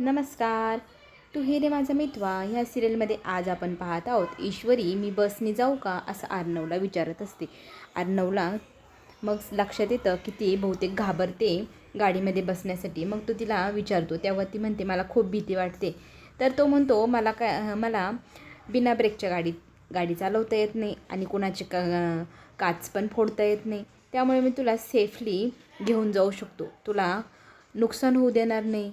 नमस्कार. तू हे रे माझा मितवा. ह्या सिरियलमध्ये आज आपण पाहत आहोत ईश्वरी मी बसने जाऊ का? असं अर्णवला विचारत असते. अर्णवला मग लक्षात येतं की ती बहुतेक घाबरते गाडीमध्ये बसण्यासाठी. मग तो तिला विचारतो. तेव्हा ती म्हणते मला खूप भीती वाटते. तर तो म्हणतो मला का मला बिना ब्रेकच्या गाडीत गाडी चालवता येत नाही आणि कोणाचे का काच पण फोडता येत नाही. त्यामुळे मी तुला सेफली घेऊन जाऊ शकतो. तुला नुकसान होऊ देणार नाही.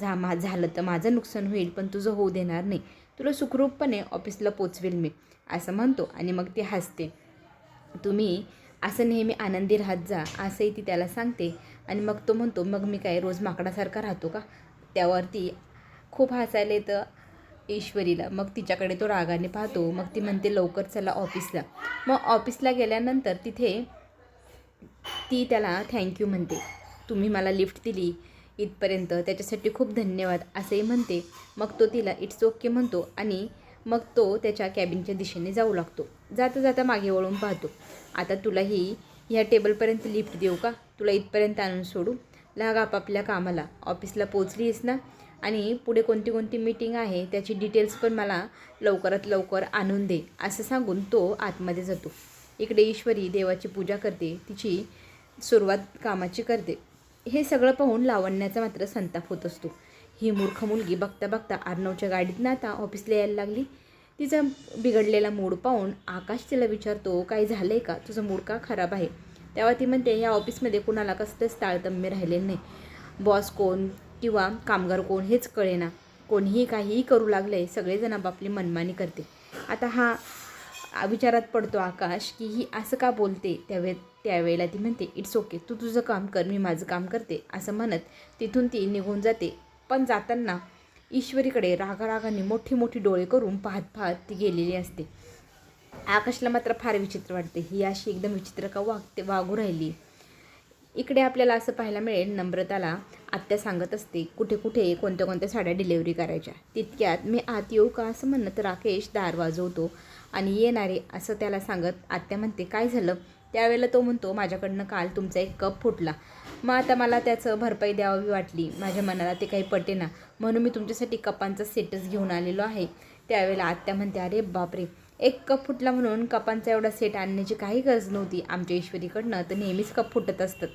झा मा झालं तर माझं नुकसान होईल पण तुझं होऊ देणार नाही. तुला सुखरूपपणे ऑफिसला पोचवेल मी असं म्हणतो आणि मग ती हसते. तुम्ही असं नेहमी आनंदी राहत जा असंही ती त्याला सांगते. आणि मग तो म्हणतो मग मी काय रोज माकडासारखा राहतो का? त्यावरती खूप हसायला येतं ईश्वरीला. मग तिच्याकडे तो रागाने पाहतो. मग ती म्हणते लवकर चला ऑफिसला. मग ऑफिसला गेल्यानंतर तिथे ती त्याला थँक्यू म्हणते. तुम्ही मला लिफ्ट दिली इथपर्यंत त्याच्यासाठी खूप धन्यवाद असंही म्हणते. मग तो तिला इट्स ओके म्हणतो आणि मग तो त्याच्या कॅबिनच्या दिशेने जाऊ लागतो. जाता जाता मागे वळून पाहतो. आता तुलाही ह्या टेबलपर्यंत लिफ्ट देऊ का? तुला इथपर्यंत आणून सोडू. लाग आपापल्या कामाला. ऑफिसला पोचलीस ना? आणि पुढे कोणती कोणती मीटिंग आहे त्याची डिटेल्स पण मला लवकरात लवकर आणून दे असं सांगून तो आतमध्ये जातो. इकडे ईश्वरी देवाची पूजा करते. तिची सुरुवात कामाची करते. हे सगळं पाहून लावण्याचा मात्र संताप होत असतो. ही मूर्ख मुलगी बघता बघता अर्णवच्या गाडीत ना आता ऑफिसला यायला लागली. तिचा बिघडलेला मूड पाहून आकाश तिला विचारतो काय झालं आहे का? तुझं मूड का खराब आहे? तेव्हा ती म्हणते या ऑफिसमध्ये कुणाला कसलंच ताळतम्य राहिलेलं नाही. बॉस कोण किंवा कामगार कोण हेच कळेना. कोणीही काहीही करू लागलं आहे सगळेजण आपापली मनमानी करते. आता हा विचारात पडतो आकाश की ही असं का बोलते? त्यावे त्यावेळेला ती म्हणते इट्स ओके तू तुझं काम कर मी माझं काम करते असं म्हणत तिथून ती निघून जाते. पण जाताना ईश्वरीकडे रागारागाने मोठी मोठी डोळे करून पाहत पाहत ती गेलेली असते. आकाशला मात्र फार विचित्र वाटते. ही अशी एकदम विचित्र का वागते वागू राहिली? इकडे आपल्याला असं पाहायला मिळेल नम्रताला. आत्या सांगत असते कुठे कुठे कोणत्या कोणत्या साड्या डिलेवरी करायच्या? तितक्यात मी आत येऊ का? असं म्हणत राकेश दार वाजवतो आणि येणारे असं त्याला सांगत आत्या म्हणते काय झालं? त्यावेळेला तो म्हणतो माझ्याकडनं काल तुमचा एक कप फुटला. मग आता मला त्याचं भरपाई द्यावी वाटली. माझ्या मनाला ते काही पटेना म्हणून मी तुमच्यासाठी कपांचा सेटच घेऊन आलेलो आहे. त्यावेळेला आत्या म्हणते अरे बापरे! एक कप फुटला म्हणून कपांचा एवढा सेट आणण्याची काही गरज नव्हती. आमच्या ईश्वरीकडनं तर नेहमीच कप फुटत असतात.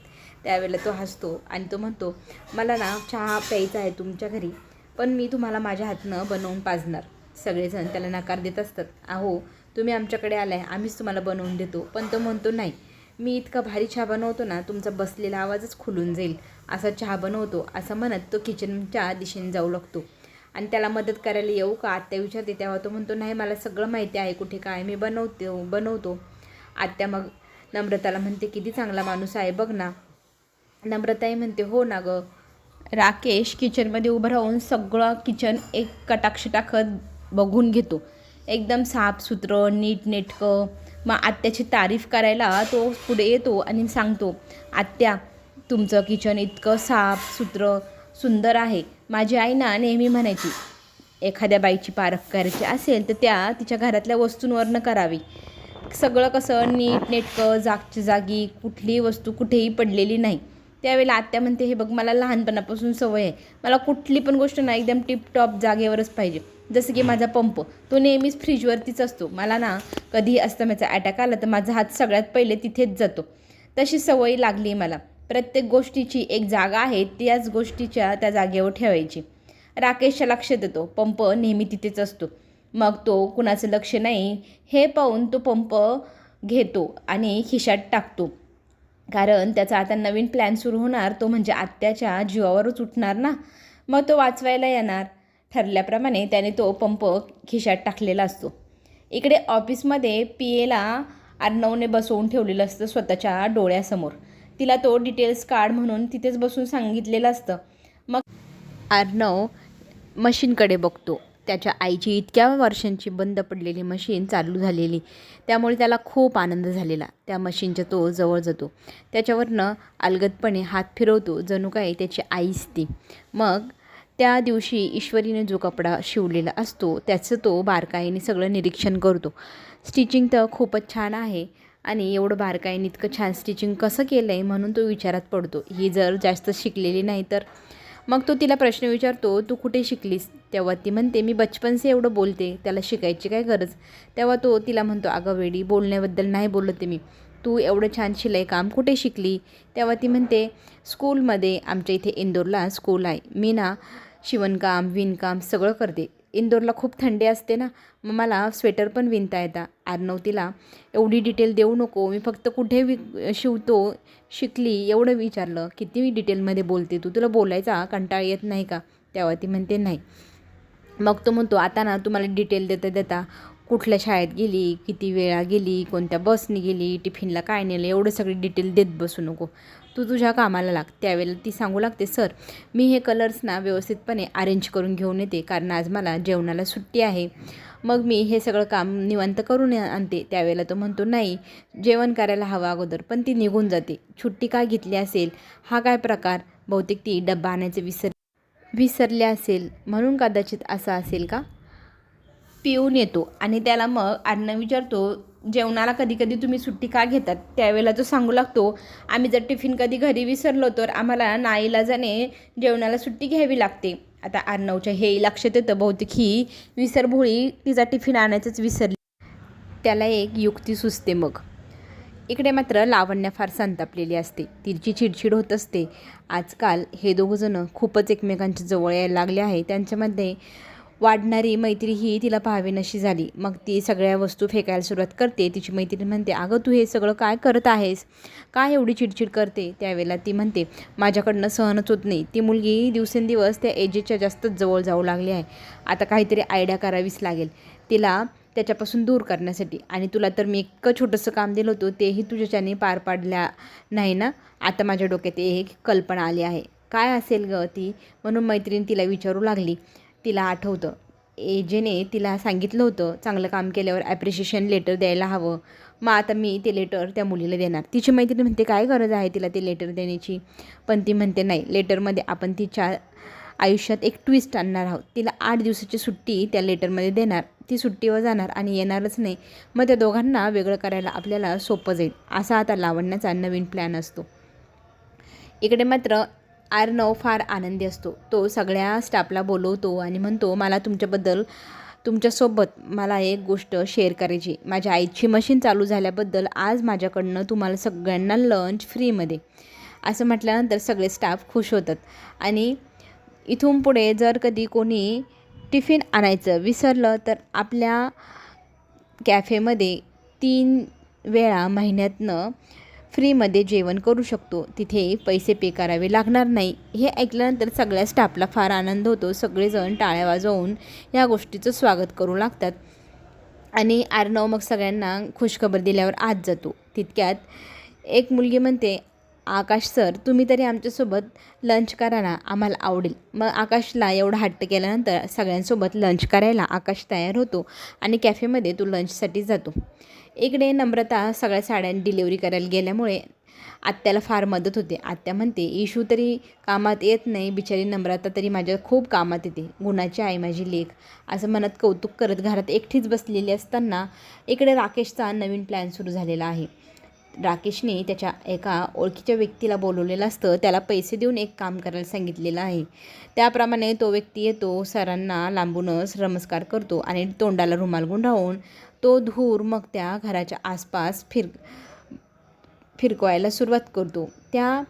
त्यावेळेला तो हसतो आणि तो म्हणतो मला ना चहा प्यायचा आहे तुमच्या घरी पण मी तुम्हाला माझ्या हातनं बनवून पाजणार. सगळेजण त्याला नकार देत असतात. अहो तुम्ही आमच्याकडे आलाय आम्हीच तुम्हाला बनवून देतो. पण तो म्हणतो नाही मी इतका भारी चहा बनवतो ना तुमचा बसलेला आवाजच खुलून जाईल. असा चहा बनवतो असं म्हणत तो किचनच्या दिशेने जाऊ लागतो. आणि त्याला मदत करायला येऊ का? आत्या विचारते. तेव्हा तो म्हणतो नाही मला सगळं माहिती आहे कुठे काय मी बनवतो बनवतो. आत्या मग नम्रताला म्हणते किती चांगला माणूस आहे बघ ना. नम्रताई म्हणते हो ना गं. राकेश किचनमध्ये उभं राहून सगळं किचन एक कटाक्ष टाकत बघून घेतो. एकदम साफसुथरं नीटनेटकं मग आत्याची तारीफ करायला तो पुढे येतो आणि सांगतो आत्या तुमचं किचन इतकं साफसुथरं सुंदर आहे. माझी आई ना नेहमी म्हणायची एखाद्या बाईची पारख करायची असेल तर त्या तिच्या घरातल्या वस्तूंवरनं करावी. सगळं कसं नीट नेटकं जागच्या जागी कुठलीही वस्तू कुठेही पडलेली नाही. त्यावेळेला आत्या म्हणते हे बघ मला लहानपणापासून सवय आहे. मला कुठली पण गोष्ट ना एकदम टिपटॉप जागेवरच पाहिजे. जसं की माझा पंप तो नेहमीच फ्रीजवरतीच असतो. मला ना कधी अस्तम्याचा अटॅक आला तर माझा हात सगळ्यात पहिले तिथेच जातो. तशी सवय लागली मला. प्रत्येक गोष्टीची एक जागा आहे त्याच गोष्टीच्या त्या जागेवर ठेवायची. राकेशच्या लक्षात येतो पंप नेहमी तिथेच असतो. मग तो कुणाचं लक्ष नाही हे पाहून तो पंप घेतो आणि खिशात टाकतो. कारण त्याचा आता नवीन प्लॅन सुरू होणार. तो म्हणजे आत्याच्या जीवावरच उठणार ना. मग तो वाचवायला येणार. ठरल्याप्रमाणे त्याने तो पंप खिशात टाकलेला असतो. इकडे ऑफिसमध्ये पी एला अर्णवने बसवून ठेवलेलं असतं स्वतःच्या डोळ्यासमोर. तिला तो डिटेल्स काढ म्हणून तिथेच बसून सांगितलेलं असतं. मग अर्णव मशीनकडे बघतो. त्याच्या आईची इतक्या वर्षांची बंद पडलेली मशीन चालू झालेली. त्यामुळे त्याला खूप आनंद झालेला. त्या मशीनच्या तो जवळ जातो. त्याच्यावरनं अलगदपणे हात फिरवतो. जणू काय त्याची आईच ती मग त्या दिवशी ईश्वरीने जो कपडा शिवलेला असतो त्याचं तो बारकाईने सगळं निरीक्षण करतो. स्टिचिंग तर खूपच छान आहे आणि एवढं बारकाईने इतकं छान स्टिचिंग कसं केलं आहे म्हणून तो विचारात पडतो. ही जर जास्त शिकलेली नाही तर मग तो तिला प्रश्न विचारतो तू कुठे शिकलीस? तेव्हा ती म्हणते मी बचपनसे एवढं बोलते त्याला शिकायची काय गरज? तेव्हा तो तिला म्हणतो अगं वेडी बोलण्याबद्दल नाही बोलते मी. तू एवढं छान शिलाई काम कुठे शिकली? तेव्हा ती म्हणते स्कूलमध्ये आमच्या इथे इंदोरला स्कूल आहे. मी ना शिवणकाम विणकाम सगळं करते. इंदोरला खूप थंडी असते ना मग मला स्वेटर पण विणता येतं. आर्नव तिला एवढी डिटेल देऊ नको मी फक्त कुठे वि शिवतो शिकली एवढं विचारलं. किती डिटेलमध्ये बोलते तू? तुला बोलायचा कंटाळ येत नाही का? तेव्हा ती म्हणते नाही. मग तो म्हणतो आता ना तुम्हाला डिटेल देता देता कुठल्या शाळेत गेली किती वेळा गेली कोणत्या बसने गेली टिफिनला काय नेलं एवढं सगळी डिटेल देत बसू नको. तू तुझ्या कामाला लाग. त्यावेळेला ती सांगू लागते सर मी हे कलर्सना व्यवस्थितपणे अरेंज करून घेऊन येते कारण आज मला जेवणाला सुट्टी आहे. मग मी हे सगळं काम निवांत करून आणते. त्यावेळेला तो म्हणतो नाही जेवण करायला हवं अगोदर पण ती निघून जाते. सुट्टी काय घेतली असेल? हा काय प्रकार? बहुतेक ती डब्बा आणायचे विसर विसरले असेल. म्हणून कदाचित असं असेल का? पिऊन येतो आणि त्याला मग अन्न विचारतो जेवणाला कधी कधी तुम्ही सुट्टी का घेतात? त्यावेळेला तो सांगू लागतो आम्ही जर टिफिन कधी घरी विसरलो तर आम्हाला नाईलाजाने जेवणाला सुट्टी घ्यावी लागते. आता अर्णवच्या हे लक्षात येतं बहुतेक ही विसरभोळी तिचा टिफिन आणायचंच विसरली. त्याला एक युक्ती सुचते मग. इकडे मात्र लावण्य फार संतापलेली असते. तिची चिडचिड होत असते. आजकाल हे दोघंजणं खूपच एकमेकांच्या जवळ यायला लागले आहे. त्यांच्यामध्ये वाढणारी मैत्री ही तिला पाहावीनशी झाली. मग ती सगळ्या वस्तू फेकायला सुरुवात करते. तिची मैत्रीण म्हणते अगं तू हे सगळं काय करत आहेस? काय एवढी चिडचिड करते? त्यावेळेला ती म्हणते माझ्याकडनं सहनच होत नाही. ती मुलगी दिवसेंदिवस त्या एजेच्या जास्तच जवळ जाऊ लागली आहे. आता काहीतरी आयडिया करावीच लागेल. तिला त्याच्यापासून दूर करण्यासाठी. आणि तुला तर मी इतकं छोटंसं काम दिलं होतं तेही तुझ्याच्याने पार पाडल्या नाही ना? आता माझ्या डोक्यात एक कल्पना आली आहे. काय असेल ग ती? म्हणून मैत्रीण तिला विचारू लागली. तिला आठवतं. एजेने तिला सांगितलं होतं चांगलं काम केल्यावर ॲप्रिशिएशन लेटर द्यायला हवं. मग आता मी ते लेटर त्या मुलीला देणार. तिची मैत्रीण म्हणते काय गरज आहे तिला ते लेटर देण्याची? पण ती म्हणते नाही लेटरमध्ये आपण तिच्या आयुष्यात एक ट्विस्ट आणणार आहोत. तिला आठ दिवसाची सुट्टी त्या लेटरमध्ये देणार. ती सुट्टीवर जाणार आणि येणारच नाही. मग त्या दोघांना वेगळं करायला आपल्याला सोपं जाईल. असा आता लावण्याचा नवीन प्लॅन असतो. इकडे मात्र आर्नव फार आनंदी असतो. तो सगळ्या स्टाफला बोलवतो आणि म्हणतो मला तुमच्याबद्दल तुमच्यासोबत मला एक गोष्ट शेअर करायची माझ्या आईची मशीन चालू झाल्याबद्दल आज माझ्याकडनं तुम्हाला सगळ्यांना लंच फ्रीमध्ये असं म्हटल्यानंतर सगळे स्टाफ खुश होतात. आणि इथून पुढे जर कधी कोणी टिफिन आणायचं विसरलं तर आपल्या कॅफेमध्ये तीन वेळा महिन्यातनं फ्रीमध्ये जेवण करू शकतो. तिथे पैसे पे करावे लागणार नाही. हे ऐकल्यानंतर सगळ्या स्टाफला फार आनंद होतो. सगळेजण टाळ्या वाजवून या गोष्टीचं स्वागत करू लागतात. आणि आर्नव मग सगळ्यांना खुशखबर दिल्यावर आत जातो. तितक्यात एक मुलगी म्हणते आकाश सर तुम्ही तरी आमच्यासोबत लंच करा ना आम्हाला आवडेल. मग आकाशला एवढा हट्ट केल्यानंतर सगळ्यांसोबत लंच करायला आकाश तयार होतो आणि कॅफेमध्ये तो लंचसाठी जातो. इकडे नम्रता सगळ्या साड्या डिलिव्हरी करायला गेल्यामुळे आत्याला फार मदत होते. आत्या म्हणते इशू तरी कामात येत नाही बिचारी नम्रता तरी माझ्या खूप कामात येते. गुणाची आई माझी लेख. असं म्हणत कौतुक करत घरात एकटीच बसलेली असताना इकडे राकेशचा नवीन प्लॅन सुरू झालेला आहे. राकेशने त्याच्या एका ओळखीच्या व्यक्तीला बोलवलेलं असतं. त्याला पैसे देऊन एक काम करायला सांगितलेलं आहे. त्याप्रमाणे तो व्यक्ती येतो सरांना लांबूनच नमस्कार करतो आणि तोंडाला रुमाल गुंडाळून तो धूर मग त्या घराच्या आसपास फिर फिरकवायला सुरुवात करतो. त्या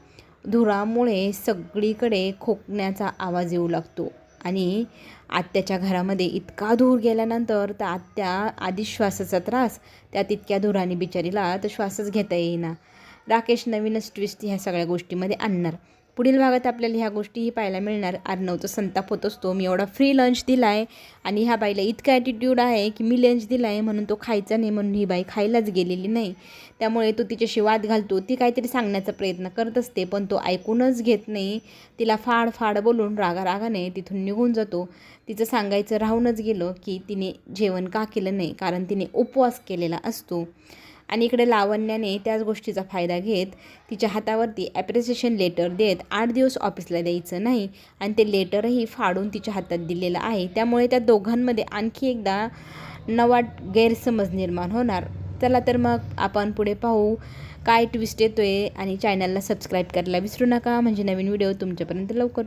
धुरामुळे सगळीकडे खोकण्याचा आवाज येऊ लागतो आणि आत्याच्या घरामध्ये इतका धूर गेल्यानंतर तर आत्या आधी श्वासाचा त्रास त्या तितक्या धुराने बिचारीला तर श्वासच घेता येईना. राकेश नवीनच ट्विस्ट ह्या सगळ्या गोष्टीमध्ये आणणार. पुढील भागात आपल्याला ह्या गोष्टीही पाहायला मिळणार. अर्णवचा संताप होत असतो. मी एवढा फ्री लंच दिला आहे आणि ह्या बाईला इतका ॲटिट्यूड आहे की मी लंच दिला आहे म्हणून तो खायचा नाही म्हणून ही बाई खायलाच गेलेली नाही. त्यामुळे तो तिच्याशी वाद घालतो. ती काहीतरी सांगण्याचा प्रयत्न करत असते पण तो ऐकूनच घेत नाही. तिला फाड फाड बोलून रागा रागाने तिथून निघून जातो. तिचं सांगायचं राहूनच गेलं की तिने जेवण का केलं नाही कारण तिने उपवास केलेला असतो. आणि इकडे लावण्याने त्याच गोष्टीचा फायदा घेत तिच्या हातावरती ॲप्रिसिएशन लेटर देत आठ दिवस ऑफिसला द्यायचं नाही आणि ते लेटरही फाडून तिच्या हातात दिलेलं आहे. त्यामुळे त्या दोघांमध्ये आणखी एकदा नवा गैरसमज निर्माण होणार. चला तर मग आपण पुढे पाहू काय ट्विस्ट येतो आहे आणि चॅनलला सबस्क्राईब करायला विसरू नका. म्हणजे नवीन व्हिडिओ तुमच्यापर्यंत लवकर